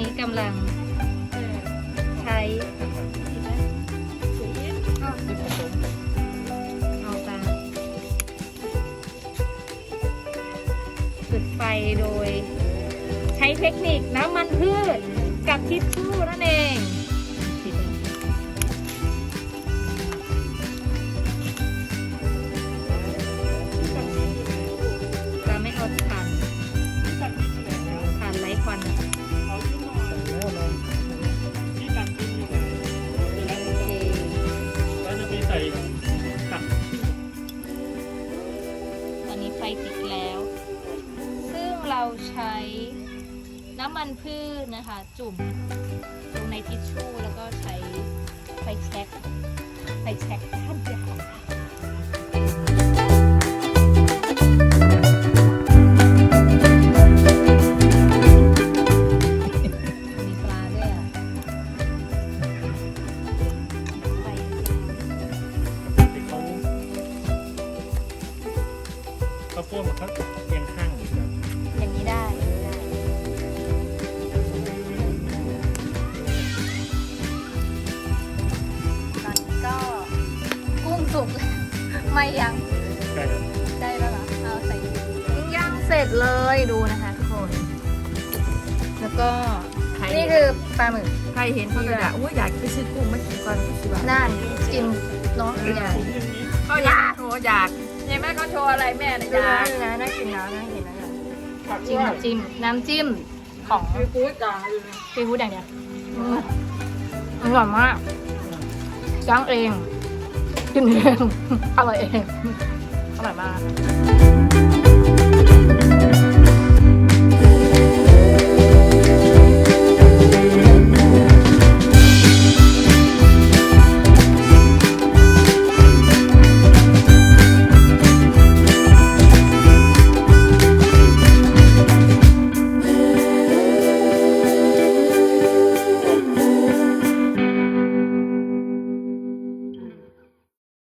นี้กำลังใช้เอาตาจุดไฟโดย ใช้เทคนิคน้ำมันพืชกับทิชชู่นั่นเอง ไฟติดแล้ว ซึ่งเราใช้น้ำมันพืชนะคะ จุ่มลงในทิชชู่แล้วก็ใช้ไฟแช็กไฟแช็กท่านเดีย ขาพ่วงมันเขาเอียงข้างอยู่ครับอย่างนี้ได้ได้ตอนนี้ก็กุ้งสุกแล้วไม่ยังใช่ครับได้แล้วเหรอเอาใส่กุ้งย่างเสร็จเลยดูนะคะทุกคน แล้วก็นี่คือปลาหมึกใครเห็นเขาจะด่าอุ้ยอยากไปซื้อกุ้งมากินก่อนสิบบาทน่านกินเนาะอยากเขาอยากโชว์อยาก เห็นไหมเขาโชว์อะไรแม่นะดูอยานะกดูนะน่ากินนะน่ากินนะจิ้มจิ้มน้ำจิ้มของคือฟู้ดจ้าซีฟู้ดอย่างเดียวอืมอร่อยมากจ้างเองกินเองอร่อยเองอร่อยมาก